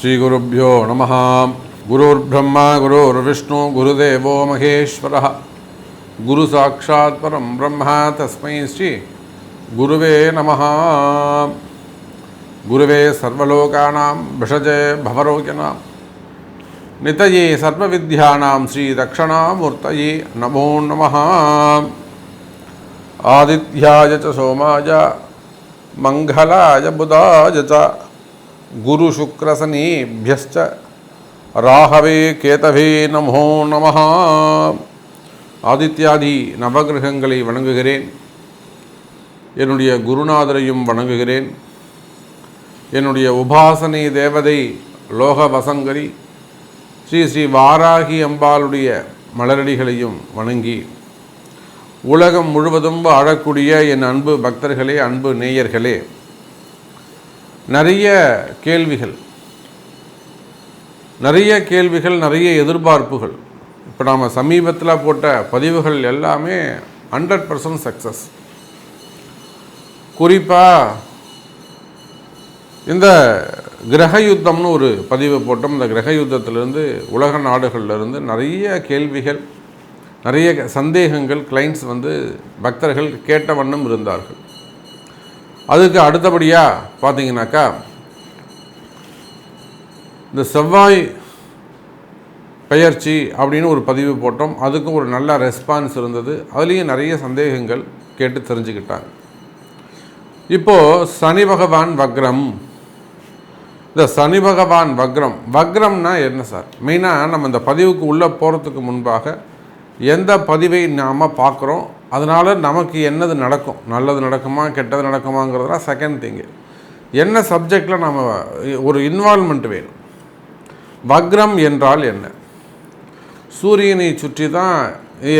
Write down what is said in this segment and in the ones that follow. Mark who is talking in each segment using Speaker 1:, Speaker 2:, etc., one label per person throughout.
Speaker 1: श्रीगुरुभ्यो नम। गुरुर्ब्रह्म, गुरुर्विष्णु, गुरुदेवो महेश्वरः। गुरुसाक्षात् परम ब्रह्म तस्म श्री गुरव नम। गुरव सर्वोकाना भषजे भवरोगिणां। नित सर्वविद्यानां नमो नम। आदिध्याय च सोमाय, मंगलाय बुधाय च। குரு ச குருசுக்ரசனீபியश्च ராகவே கேதவே நமோ நம ஆதித்யாதி நவகிரகங்களை வணங்குகிறேன். என்னுடைய குருநாதரையும் வணங்குகிறேன். என்னுடைய உபாசனை தேவதை லோக வசங்கரி ஸ்ரீ ஸ்ரீ வாராகி அம்பாளுடைய மலரடிகளையும் வணங்கி உலகம் முழுவதும் வாழக்கூடிய என் அன்பு பக்தர்களே அன்பு நேயர்களே நிறைய கேள்விகள். நிறைய கேள்விகள் நிறைய எதிர்பார்ப்புகள். இப்போ நாம் சமீபத்தில் போட்ட பதிவுகள் எல்லாமே ஹண்ட்ரட் பர்சன்ட் சக்ஸஸ் குறிப்பாக இந்த கிரக யுத்தம்னு ஒரு பதிவு போட்டோம். இந்த கிரக யுத்தத்திலிருந்து உலக நாடுகள்லேருந்து நிறைய கேள்விகள் நிறைய சந்தேகங்கள் கிளைண்ட்ஸ் வந்து பக்தர்கள் கேட்ட வண்ணம் இருந்தார்கள். அதுக்கு அடுத்தபடியாக பார்த்தீங்கன்னாக்கா இந்த செவ்வாய் பெயர்ச்சி அப்படின்னு ஒரு பதிவு போட்டோம். அதுக்கும் ஒரு நல்ல ரெஸ்பான்ஸ் இருந்தது. அதுலேயும் நிறைய சந்தேகங்கள் கேட்டு தெரிஞ்சுக்கிட்டாங்க. இப்போது சனி பகவான் வக்ரம். இந்த சனி பகவான் வக்ரம். வக்ரம்னா என்ன சார்? மெயினாக நம்ம இந்த பதிவுக்கு உள்ளே போகிறதுக்கு முன்பாக எந்த பதிவை நாம் பார்க்குறோம்? அதனால் நமக்கு என்னது நடக்கும்? நல்லது நடக்குமா? கெட்டது நடக்குமாங்கிறதுலாம் செகண்ட் திங்கு என்ன சப்ஜெக்டில் நம்ம ஒரு இன்வால்மெண்ட் வேணும்? வக்ரம் என்றால் என்ன? சூரியனை சுற்றி தான்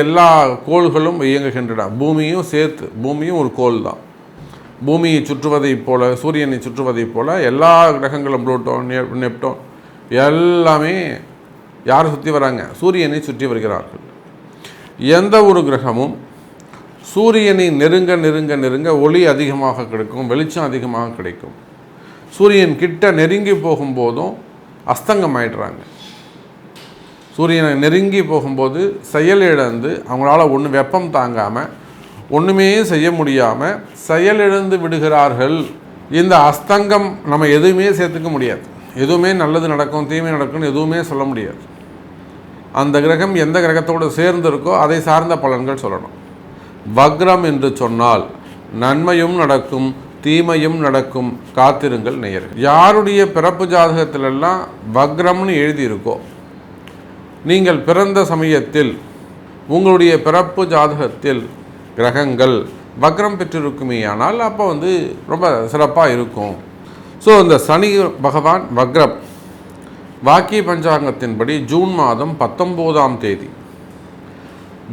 Speaker 1: எல்லா கோள்களும் இயங்குகின்றன. பூமியும் சேர்த்து பூமியும் ஒரு கோள் தான். பூமியை சுற்றுவதைப் போல் சூரியனை சுற்றுவதைப் போல் எல்லா கிரகங்களும் புளூட்டோன் நெப்டோன் எல்லாமே யார் சுற்றி வராங்க? சூரியனை சுற்றி வருகிறார்கள். எந்த ஒரு கிரகமும் சூரியனை நெருங்க நெருங்க நெருங்க ஒளி அதிகமாக கிடைக்கும் வெளிச்சம் அதிகமாக கிடைக்கும். சூரியன் கிட்ட நெருங்கி போகும்போதும் அஸ்தங்கம் ஆயிடுறாங்க. சூரியனை நெருங்கி போகும்போது செயலிழந்து அவங்களால ஒன்று வெப்பம் தாங்காமல் ஒன்றுமே செய்ய முடியாமல் செயலிழந்து விடுகிறார்கள். இந்த அஸ்தங்கம் நம்ம எதுவுமே சேர்த்துக்க முடியாது. எதுவுமே நல்லது நடக்கும் தீமை நடக்கும்னு எதுவுமே சொல்ல முடியாது. அந்த கிரகம் எந்த கிரகத்தோடு சேர்ந்திருக்கோ அதை சார்ந்த பலன்கள் சொல்லணும். வக்ரம் என்று சொன்னால் நன்மையும் நடக்கும் தீமையும் நடக்கும். காத்திருங்கள் நேயர் யாருடைய பிறப்பு ஜாதகத்திலெல்லாம் வக்ரம்னு எழுதியிருக்கோ? நீங்கள் பிறந்த சமயத்தில் உங்களுடைய பிறப்பு ஜாதகத்தில் கிரகங்கள் வக்ரம் பெற்றிருக்குமே ஆனால் அப்போ வந்து ரொம்ப சிறப்பாக இருக்கும். ஸோ இந்த சனி பகவான் வக்ரம். வாக்கிய பஞ்சாங்கத்தின்படி ஜூன் மாதம் பத்தொம்போதாம் தேதி.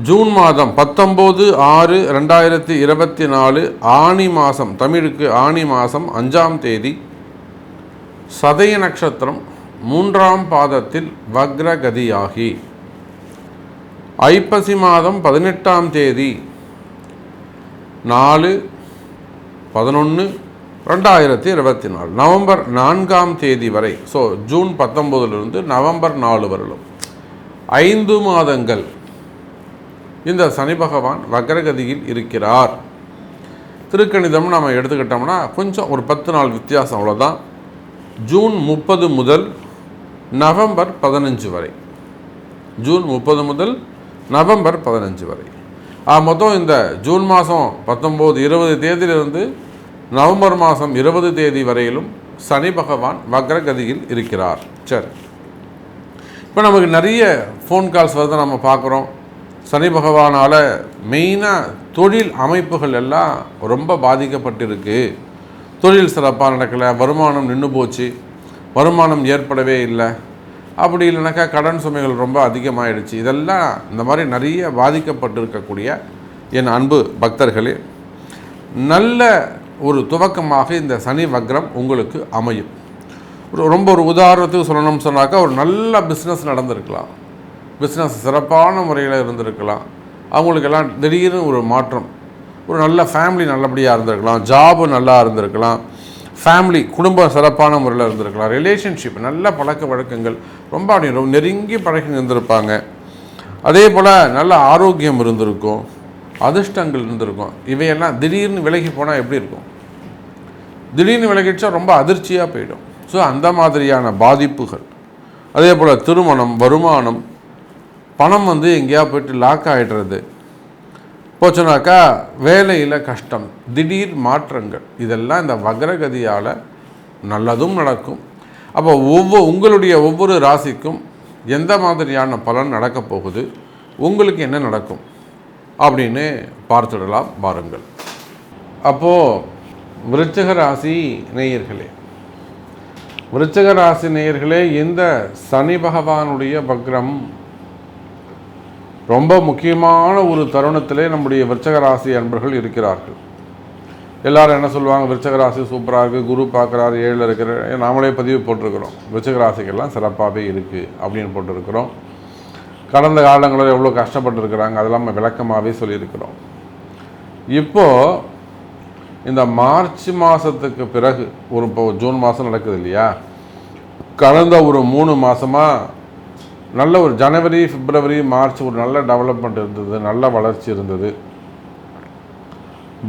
Speaker 1: ஜூன் மாதம் பத்தொம்போது ஆறு ரெண்டாயிரத்தி இருபத்தி நாலு ஆணி மாதம் தமிழுக்கு ஆணி மாதம் அஞ்சாம் தேதி சதய நட்சத்திரம் மூன்றாம் பாதத்தில் வக்ரகதியாகி. ஐப்பசி மாதம் பதினெட்டாம் தேதி நாலு பதினொன்று ரெண்டாயிரத்தி இருபத்தி நாலு நவம்பர் நான்காம் தேதி வரை. ஸோ ஜூன் பத்தொம்போதுலேருந்து நவம்பர் நாலு வரலும் ஐந்து மாதங்கள் இந்த சனி பகவான் வக்ரகதியில் இருக்கிறார். திருக்கணிதம் நம்ம எடுத்துக்கிட்டோம்னா கொஞ்சம் ஒரு பத்து நாள் வித்தியாசம் அவ்வளோதான் ஜூன் முப்பது முதல் நவம்பர் பதினஞ்சு வரை. ஜூன் முப்பது முதல் நவம்பர் பதினஞ்சு வரை. ஆ மொத்தம் இந்த ஜூன் மாதம் பத்தொம்போது இருபது தேதியிலிருந்து நவம்பர் மாதம் இருபது தேதி வரையிலும் சனி பகவான் வக்ரகதியில் இருக்கிறார். சரி. இப்போ நமக்கு நிறைய ஃபோன் கால்ஸ் வருது நம்ம பார்க்குறோம். சனி பகவானால் மெயினாக தொழில் அமைப்புகள் எல்லாம் ரொம்ப பாதிக்கப்பட்டிருக்கு. தொழில் சிறப்பாக நடக்கலை வருமானம் நின்று போச்சு. வருமானம் ஏற்படவே இல்லை. அப்படி இல்லைனாக்கா கடன் சுமைகள் ரொம்ப அதிகமாகிடுச்சு இதெல்லாம் இந்த மாதிரி நிறைய பாதிக்கப்பட்டிருக்கக்கூடிய என் அன்பு பக்தர்களே நல்ல ஒரு துவக்கமாக இந்த சனி வக்ரம் உங்களுக்கு அமையும். ஒரு ரொம்ப ஒரு உதாரணத்துக்கு சொல்லணும்னு சொன்னாக்கா ஒரு நல்ல பிஸ்னஸ் நடந்திருக்கலாம். பிஸ்னஸ் சிறப்பான முறையில் இருந்திருக்கலாம். அவங்களுக்கெல்லாம் திடீர்னு ஒரு மாற்றம். ஒரு நல்ல ஃபேமிலி நல்லபடியாக இருந்திருக்கலாம். ஜாபு நல்லா இருந்திருக்கலாம். ஃபேமிலி குடும்பம் சிறப்பான முறையில் இருந்திருக்கலாம். ரிலேஷன்ஷிப் நல்ல பழக்க வழக்கங்கள் ரொம்ப அப்படி ரொம்ப நெருங்கி பழகி இருந்திருப்பாங்க. அதே போல் நல்ல ஆரோக்கியம் இருந்திருக்கும். அதிர்ஷ்டங்கள் இருந்திருக்கும். இவையெல்லாம் திடீர்னு விலகி போனால் எப்படி இருக்கும்? திடீர்னு விலகிடுச்சா ரொம்ப அதிர்ச்சியாக போயிடும். ஸோ அந்த மாதிரியான பாதிப்புகள். அதே போல் திருமணம் வருமானம் பணம் வந்து எங்கேயா போயிட்டு லாக் ஆகிடுறது போச்சுனாக்கா வேலையில் கஷ்டம் திடீர் மாற்றங்கள். இதெல்லாம் இந்த வக்ரகதியால் நல்லதும் நடக்கும். அப்போ ஒவ்வொரு உங்களுடைய ஒவ்வொரு ராசிக்கும் எந்த மாதிரியான பலன் நடக்கப் போகுது? உங்களுக்கு என்ன நடக்கும்? அப்படின்னு பார்த்துடலாம் பாருங்கள் அப்போது விருச்சக ராசி நேயர்களே விருச்சக ராசி நேயர்களே இந்த சனி பகவானுடைய வக்ரம் ரொம்ப முக்கியமான ஒரு தருணத்திலே நம்முடைய விருச்சக ராசி அன்பர்கள் இருக்கிறார்கள். எல்லாரும் என்ன சொல்லுவாங்க? விருச்சக ராசி சூப்பராக இருக்குது குரு பார்க்குறாரு ஏழில் இருக்கிற நாமளே பதிவு போட்டிருக்கிறோம். விருச்சக ராசிக்கெல்லாம் சிறப்பாகவே இருக்குது அப்படின்னு போட்டிருக்கிறோம். கடந்த காலங்களில் எவ்வளோ கஷ்டப்பட்டுருக்குறாங்க அதெல்லாம் நம்ம விளக்கமாகவே சொல்லியிருக்கிறோம். இப்போது இந்த மார்ச் மாதத்துக்கு பிறகு ஒரு இப்போ ஜூன் மாதம் நடக்குது இல்லையா? கடந்த ஒரு மூணு மாதமாக நல்ல ஒரு ஜனவரி பிப்ரவரி மார்ச் ஒரு நல்ல டெவலப்மெண்ட் இருந்தது நல்ல வளர்ச்சி இருந்தது.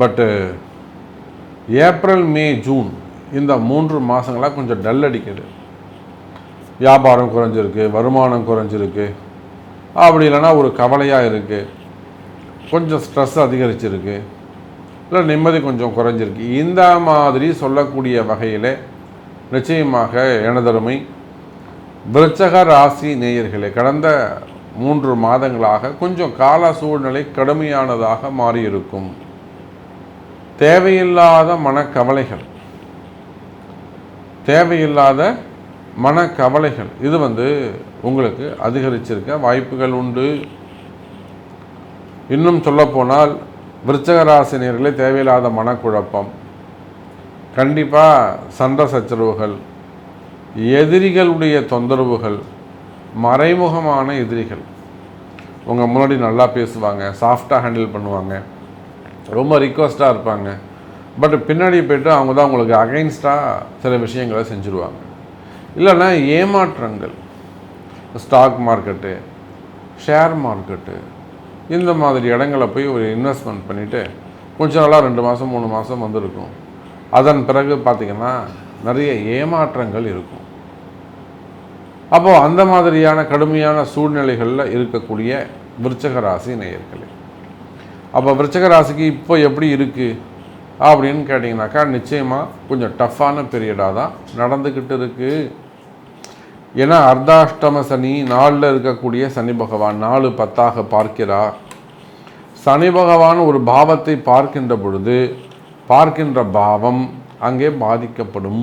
Speaker 1: பட்டு ஏப்ரல் மே ஜூன் இந்த மூன்று மாதங்களாக கொஞ்சம் டல் அடிக்குது. வியாபாரம் குறைஞ்சிருக்கு வருமானம் குறைஞ்சிருக்கு. அப்படி இல்லைன்னா ஒரு கவலையாக இருக்குது கொஞ்சம் ஸ்ட்ரெஸ் அதிகரிச்சிருக்கு. இல்லை நிம்மதி கொஞ்சம் குறைஞ்சிருக்கு. இந்த மாதிரி சொல்லக்கூடிய வகையில் நிச்சயமாக எனதருமை விருச்சக ராசி நேயர்களே கடந்த மூன்று மாதங்களாக கொஞ்சம் கால சூழ்நிலை கடுமையானதாக மாறியிருக்கும். தேவையில்லாத மனக்கவலைகள். தேவையில்லாத மனக்கவலைகள். இது வந்து உங்களுக்கு அதிகரிச்சிருக்க வாய்ப்புகள் உண்டு. இன்னும் சொல்லப்போனால் விருச்சகராசினியர்களே தேவையில்லாத மனக்குழப்பம். கண்டிப்பாக சண்டை சச்சரவுகள் எதிரிகளுடைய தொந்தரவுகள் மறைமுகமான எதிரிகள். உங்கள் முன்னாடி நல்லா பேசுவாங்க சாஃப்டாக ஹேண்டில் பண்ணுவாங்க ரொம்ப ரிக்வஸ்ட்டாக இருப்பாங்க. பட் பின்னாடி போய்ட்டு அவங்க தான் உங்களுக்கு அகைன்ஸ்டாக சில விஷயங்களை செஞ்சுருவாங்க. இல்லைன்னா ஏமாற்றங்கள். ஸ்டாக் மார்க்கெட்டு ஷேர் மார்க்கெட்டு இந்த மாதிரி இடங்களை போய் ஒரு இன்வெஸ்ட்மெண்ட் பண்ணிவிட்டு கொஞ்ச நாளாக ரெண்டு மாதம் மூணு மாதம் வந்திருக்கும். அதன் பிறகு பார்த்திங்கன்னா நிறைய ஏமாற்றங்கள் இருக்கும். அப்போது அந்த மாதிரியான கடுமையான சூழ்நிலைகளில் இருக்கக்கூடிய விருச்சக ராசி நேயர்களே. அப்போ விருச்சக ராசிக்கு இப்போ எப்படி இருக்குது அப்படின்னு கேட்டிங்கனாக்கா நிச்சயமாக கொஞ்சம் டஃப்பான பீரியடாக தான் நடந்துக்கிட்டு இருக்குது ஏன்னா அர்த்தாஷ்டம சனி நாளில் இருக்கக்கூடிய சனி பகவான் நாலு பத்தாக பார்க்கிறார். சனி பகவான் ஒரு பாவத்தை பார்க்கின்ற பொழுது பார்க்கின்ற பாவம் அங்கே பாதிக்கப்படும்.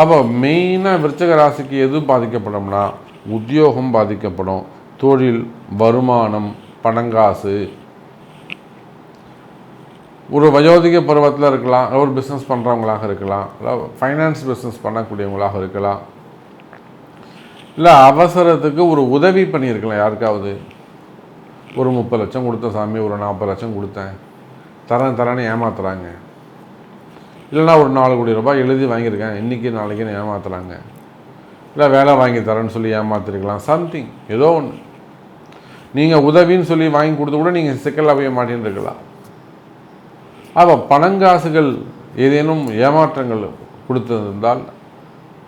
Speaker 1: அப்போ மெயினாக விருச்சக ராசிக்கு எது பாதிக்கப்படும்னா உத்தியோகம் பாதிக்கப்படும் தொழில் வருமானம் பணங்காசு. ஒரு வயோதிக பருவத்தில் இருக்கலாம் ஒரு பிஸ்னஸ் பண்ணுறவங்களாக இருக்கலாம் இல்லை ஃபைனான்ஸ் பிஸ்னஸ் பண்ணக்கூடியவங்களாக இருக்கலாம். இல்லை அவசரத்துக்கு ஒரு உதவி பண்ணியிருக்கலாம் யாருக்காவது. ஒரு முப்பது லட்சம் கொடுத்த சாமி ஒரு நாற்பது லட்சம் கொடுத்தேன். தரேன் தரேன்னு ஏமாத்துறாங்க. இல்லைனா ஒரு நாலு கோடி ரூபாய் எழுதி வாங்கியிருக்கேன் இன்றைக்கி நாளைக்குன்னு ஏமாத்துறாங்க. இல்லை வேலை வாங்கி தரேன்னு சொல்லி ஏமாத்திருக்கலாம். சம்திங் ஏதோ ஒன்று நீங்கள் உதவின்னு சொல்லி வாங்கி கொடுத்து கூட நீங்கள் சிக்கலாக போய் மாட்டேன்னு இருக்கலாம் அப்போ பணங்காசுகள் ஏதேனும் ஏமாற்றங்கள் கொடுத்திருந்தால்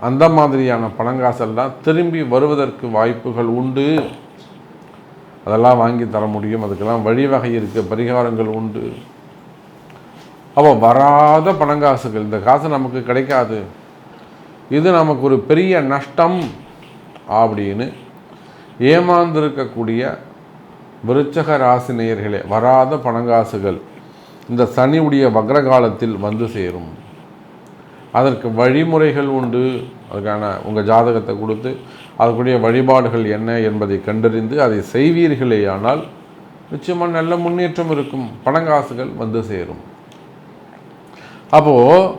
Speaker 1: அந்த மாதிரியான பணங்காசெல்லாம் திரும்பி வருவதற்கு வாய்ப்புகள் உண்டு. அதெல்லாம் வாங்கி தர முடியும். அதுக்கெல்லாம் வழிவகை இருக்குது பரிகாரங்கள் உண்டு. அப்போ வராத பணங்காசுகள் இந்த காசு நமக்கு கிடைக்காது. இது நமக்கு ஒரு பெரிய நஷ்டம் அப்படின்னு ஏமாந்திருக்கக்கூடிய விருச்சக ராசி நேயர்களே வராத பணங்காசுகள் இந்த சனியுடைய வக்ரகாலத்தில் வந்து சேரும். அதற்கு வழிமுறைகள் உண்டு. அதுக்கான உங்கள் ஜாதகத்தை கொடுத்து அதற்குரிய வழிபாடுகள் என்ன என்பதை கண்டறிந்து அதை செய்வீர்களேயானால் நிச்சயமாக நல்ல முன்னேற்றம் இருக்கும். பணங்காசுகள் வந்து சேரும். அப்போது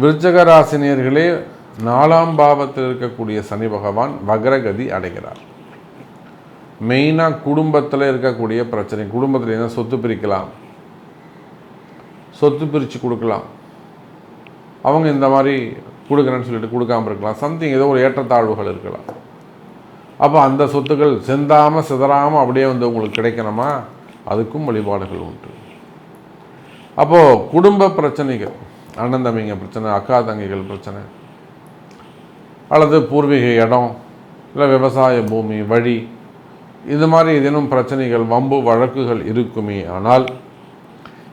Speaker 1: விருச்சக ராசினியர்களே நாலாம் பாவத்தில் இருக்கக்கூடிய சனி பகவான் வக்ரகதி அடைகிறார். மெயினாக குடும்பத்தில் இருக்கக்கூடிய பிரச்சனை குடும்பத்தில் என்ன சொத்து பிரிக்கலாம்? சொத்து பிரித்து கொடுக்கலாம். அவங்க இந்த மாதிரி கொடுக்குறேன்னு சொல்லிட்டு கொடுக்காம இருக்கலாம். சம்திங் ஏதோ ஒரு ஏற்றத்தாழ்வுகள் இருக்கலாம். அப்போ அந்த சொத்துக்கள் செந்தாமல் சிதறாமல் அப்படியே வந்து உங்களுக்கு கிடைக்கணுமா? அதுக்கும் வழிபாடுகள் உண்டு. அப்போது குடும்ப பிரச்சனைகள் அண்ணன் தம்பிங்க பிரச்சனை அக்கா தங்கைகள் பிரச்சனை அல்லது பூர்வீக இடம் இல்லை விவசாய பூமி வழி இது மாதிரி ஏதேனும் பிரச்சனைகள் வம்பு வழக்குகள் இருக்குமே ஆனால்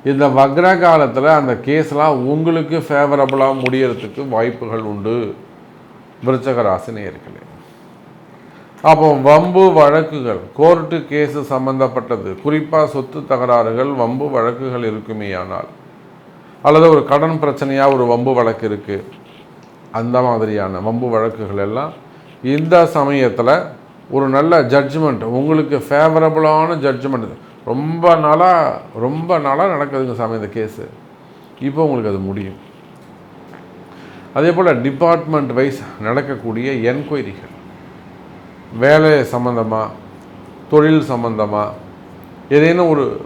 Speaker 1: இந்த வக்ர காலத்தில் அந்த கேஸ்லாம் உங்களுக்கு ஃபேவரபுளாக முடியறதுக்கு வாய்ப்புகள் உண்டு. விருச்சக ராசி அப்போ வம்பு வழக்குகள் கோர்ட்டு கேஸு சம்பந்தப்பட்டது. குறிப்பாக சொத்து தகராறுகள் வம்பு வழக்குகள் இருக்குமே ஆனால். அல்லது ஒரு கடன் பிரச்சனையாக ஒரு வம்பு வழக்கு இருக்குது அந்த மாதிரியான வம்பு வழக்குகள் எல்லாம் இந்த சமயத்தில் ஒரு நல்ல ஜட்ஜ்மெண்ட் உங்களுக்கு ஃபேவரபுளான ஜட்ஜ்மெண்ட் ரொம்ப நாளாக ரொம்ப நாளாக நடக்குதுங்க சாமி இந்த கேஸு இப்போ உங்களுக்கு அது முடியும். அதே போல் டிபார்ட்மெண்ட் வைஸ் நடக்கக்கூடிய என்கொயரிகள். வேலை சம்மந்தமாக தொழில் சம்மந்தமாக ஏதேனும் ஒரு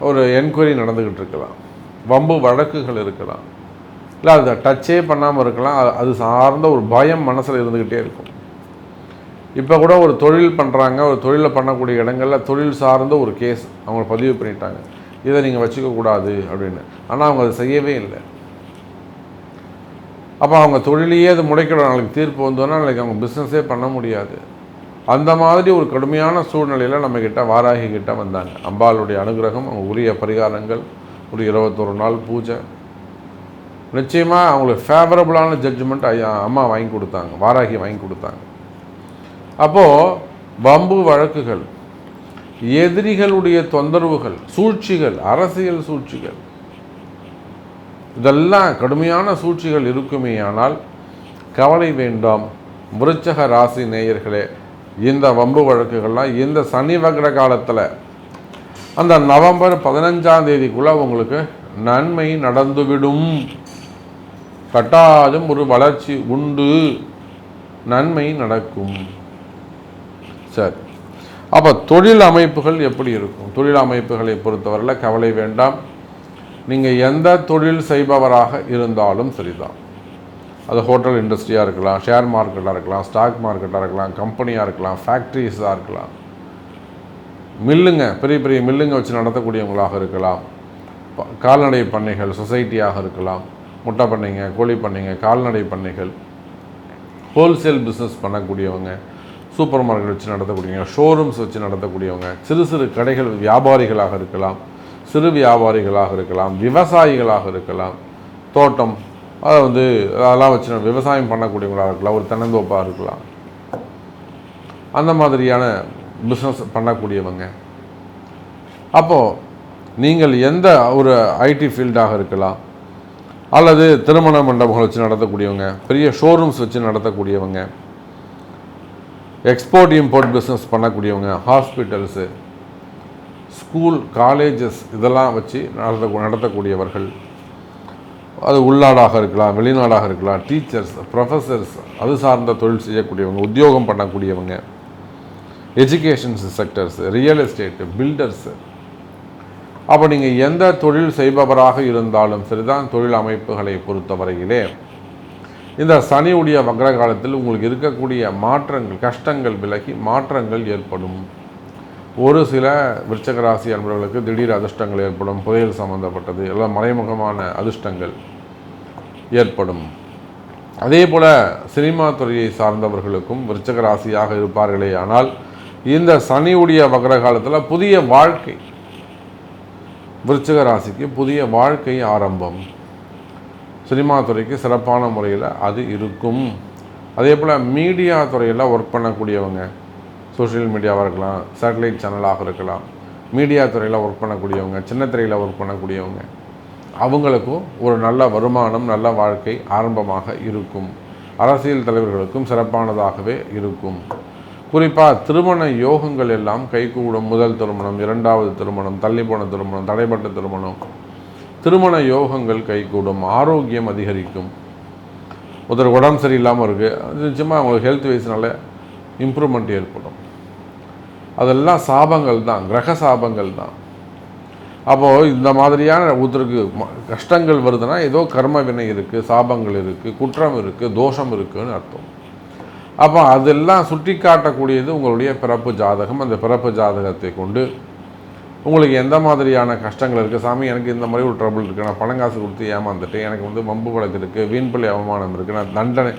Speaker 1: ஒரு என்கொயரி நடந்துக்கிட்டு இருக்கலாம். வம்பு வழக்குகள் இருக்கலாம். இல்லை அதை டச்சே பண்ணாமல் இருக்கலாம். அது- சார்ந்த ஒரு பயம் மனசில் இருந்துக்கிட்டே இருக்கும். இப்போ கூட ஒரு தொழில் பண்ணுறாங்க ஒரு தொழிலை பண்ணக்கூடிய இடங்களில் தொழில் சார்ந்த ஒரு கேஸ் அவங்க பதிவு பண்ணிட்டாங்க. இதை நீங்கள் வச்சுக்கக்கூடாது அப்படின்னு. ஆனால் அவங்க அதை செய்யவே இல்லை. அப்போ அவங்க தொழிலையே அது முடைக்கிற நாளைக்கு தீர்ப்பு வந்தோன்னா நாளைக்கு அவங்க பிஸ்னஸே பண்ண முடியாது. அந்த மாதிரி ஒரு கடுமையான சூழ்நிலையில் நம்மக்கிட்ட வாராகி கிட்ட வந்தாங்க. அம்பாளுடைய அனுகிரகம் அவங்க உரிய பரிகாரங்கள் ஒரு இருபத்தொரு நாள் பூஜை. நிச்சயமாக அவங்களுக்கு ஃபேவரபுளான ஜட்ஜ்மெண்ட் ஐயா அம்மா வாங்கி கொடுத்தாங்க. வாராகி வாங்கி கொடுத்தாங்க. அப்போது வம்பு வழக்குகள் எதிரிகளுடைய தொந்தரவுகள் சூழ்ச்சிகள் அரசியல் சூழ்ச்சிகள் இதெல்லாம் கடுமையான சூழ்ச்சிகள் இருக்குமே ஆனால் கவலை வேண்டாம். விருச்சக ராசி நேயர்களே இந்த வம்பு வழக்குகள்லாம் இந்த சனி வக்ர காலத்தில் அந்த நவம்பர் பதினஞ்சாம் தேதிக்குள்ளே உங்களுக்கு நன்மை நடந்துவிடும் கட்டாயம் ஒரு வளர்ச்சி உண்டு. நன்மை நடக்கும். சரி. அப்போ தொழில் அமைப்புகள் எப்படி இருக்கும்? தொழில் அமைப்புகளை பொறுத்தவரையில் கவலை வேண்டாம். நீங்கள் எந்த தொழில் செய்பவராக இருந்தாலும் சரிதான். அது ஹோட்டல் இண்டஸ்ட்ரியாக இருக்கலாம் ஷேர் மார்க்கெட்டாக இருக்கலாம் ஸ்டாக் மார்க்கெட்டாக இருக்கலாம் கம்பெனியாக இருக்கலாம் ஃபேக்ட்ரிஸாக இருக்கலாம். மில்லுங்க பெரிய பெரிய மில்லுங்க வச்சு நடத்தக்கூடியவங்களாக இருக்கலாம். கால்நடை பண்ணைகள் சொசைட்டியாக இருக்கலாம். முட்டை பண்ணைங்க கோழி பண்ணைங்க கால்நடை பண்ணைகள். ஹோல்சேல் பிஸ்னஸ் பண்ணக்கூடியவங்க சூப்பர் மார்க்கெட் வச்சு நடத்தக்கூடியவங்க ஷோரூம்ஸ் வச்சு நடத்தக்கூடியவங்க சிறு சிறு கடைகள் வியாபாரிகளாக இருக்கலாம் சிறு வியாபாரிகளாக இருக்கலாம் விவசாயிகளாக இருக்கலாம் தோட்டம் அதை வந்து அதெல்லாம் வச்சு விவசாயம் பண்ணக்கூடியவங்களாக இருக்கலாம் ஒரு தென்னந்தோப்பாக இருக்கலாம். அந்த மாதிரியான பிஸ்னஸ் பண்ணக்கூடியவங்க. அப்போது நீங்கள் எந்த ஒரு ஐடி ஃபீல்டாக இருக்கலாம் அல்லது திருமண மண்டபங்கள் வச்சு நடத்தக்கூடியவங்க பெரிய ஷோரூம்ஸ் வச்சு நடத்தக்கூடியவங்க எக்ஸ்போர்ட் இம்போர்ட் பிஸ்னஸ் பண்ணக்கூடியவங்க ஹாஸ்பிட்டல்ஸு ஸ்கூல் காலேஜஸ் இதெல்லாம் வச்சு நடத்த நடத்தக்கூடியவர்கள். அது உள்நாடாக இருக்கலாம் வெளிநாடாக இருக்கலாம் டீச்சர்ஸ் ப்ரொஃபஸர்ஸ் அது சார்ந்த தொழில் செய்யக்கூடியவங்க உத்தியோகம் பண்ணக்கூடியவங்க educations sectors real estate builders அப்போ நீங்கள் எந்த தொழில் செய்பவராக இருந்தாலும் சரிதான் தொழில் அமைப்புகளை பொறுத்தவரையிலே இந்த சனியுடைய வக்ர காலத்தில் உங்களுக்கு இருக்கக்கூடிய மாற்றங்கள் கஷ்டங்கள் விலகி மாற்றங்கள் ஏற்படும். ஒரு சில விருச்சக ராசி அன்பர்களுக்கு திடீர் அதிர்ஷ்டங்கள் ஏற்படும் புதையல் சம்பந்தப்பட்டது எல்லாம் மறைமுகமான அதிர்ஷ்டங்கள் ஏற்படும். அதே போல் சினிமா துறையை சார்ந்தவர்களுக்கும் விருச்சக ராசியாக இருப்பார்களே ஆனால் இந்த சனியுடைய வக்ர காலத்தில் புதிய வாழ்க்கை விருச்சக ராசிக்கு புதிய வாழ்க்கை ஆரம்பம். சினிமா துறைக்கு சிறப்பான முறையில் அது இருக்கும். அதே போல் மீடியா துறையில் ஒர்க் பண்ணக்கூடியவங்க சோஷியல் மீடியாவாக இருக்கலாம் சேட்டலைட் சேனலாக இருக்கலாம் மீடியா துறையில் ஒர்க் பண்ணக்கூடியவங்க சின்ன திரையில் ஒர்க் பண்ணக்கூடியவங்க அவங்களுக்கும் ஒரு நல்ல வருமானம் நல்ல வாழ்க்கை ஆரம்பமாக இருக்கும். அரசியல் தலைவர்களுக்கும் சிறப்பானதாகவே இருக்கும். குறிப்பாக திருமண யோகங்கள் எல்லாம் கைகூடும் முதல் திருமணம் இரண்டாவது திருமணம் தள்ளிப்போன திருமணம் தடைப்பட்ட திருமணம். திருமண யோகங்கள் கைகூடும் ஆரோக்கியம் அதிகரிக்கும். ஒருத்தர் உடம்பு சரியில்லாமல் இருக்குது சும்மா நிச்சயமாக அவங்களுக்கு ஹெல்த் வைஸ்னால இம்ப்ரூவ்மெண்ட் ஏற்படும். அதெல்லாம் சாபங்கள் தான் கிரக சாபங்கள் தான். அப்போது இந்த மாதிரியான ஒருத்தருக்கு கஷ்டங்கள் வருதுன்னா ஏதோ கர்ம வினை இருக்குது சாபங்கள் இருக்குது குற்றம் இருக்குது தோஷம் இருக்குன்னு அர்த்தம். அப்போ அதெல்லாம் சுட்டி காட்டக்கூடியது உங்களுடைய பிறப்பு ஜாதகம். அந்த பிறப்பு ஜாதகத்தை கொண்டு உங்களுக்கு எந்த மாதிரியான கஷ்டங்கள் இருக்குது சாமி எனக்கு இந்த மாதிரி ஒரு ட்ரபிள் இருக்குது நான் பணம் காசு கொடுத்து ஏமாந்துட்டேன். எனக்கு வந்து வம்பு வழக்கு இருக்குது வீண்பள்ளி அவமானம் இருக்குது நான் தண்டனை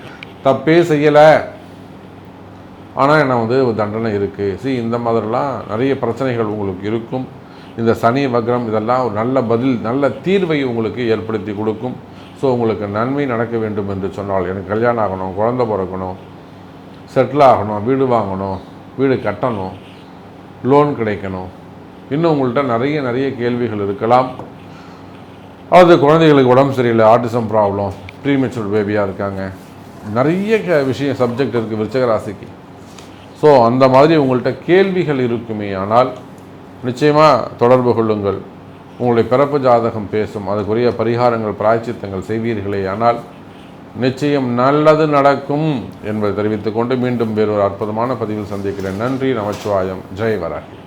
Speaker 1: தப்பே செய்யலை. ஆனால் என்ன வந்து ஒரு தண்டனை இருக்குது சி இந்த மாதிரிலாம் நிறைய பிரச்சனைகள் உங்களுக்கு இருக்கும். இந்த சனி வக்ரம் இதெல்லாம் ஒரு நல்ல பதில் நல்ல தீர்வை உங்களுக்கு ஏற்படுத்தி கொடுக்கும். ஸோ உங்களுக்கு நன்மை நடக்க வேண்டும் என்று சொன்னால் எனக்கு கல்யாணம் ஆகணும் குழந்தை பிறக்கணும் செட்டில் ஆகணும் வீடு வாங்கணும் வீடு கட்டணும் லோன் கிடைக்கணும். இன்னும் உங்கள்கிட்ட நிறைய நிறைய கேள்விகள் இருக்கலாம். அது குழந்தைகளுக்கு உடம்பு சரியில்லை ஆட்டிசம் ப்ராப்ளம் ப்ரீமெச்சூர் பேபியாக இருக்காங்க. நிறைய க விஷயம் சப்ஜெக்ட் இருக்குது விருச்சக ராசிக்கு. ஸோ அந்த மாதிரி உங்கள்கிட்ட கேள்விகள் இருக்குமே ஆனால் நிச்சயமாக தொடர்பு கொள்ளுங்கள். உங்களுடைய பிறப்பு ஜாதகம் பேசும் அதுக்குரிய பரிகாரங்கள் பிராய்ச்சித்தங்கள் செய்வீர்களே ஆனால் நிச்சயம் நல்லது நடக்கும் என்பதை தெரிவித்துக்கொண்டு மீண்டும் வேறொரு அற்புதமான பதிவில் சந்திக்கிறேன். நன்றி நமச்சிவாயம். ஜெய் வராகி.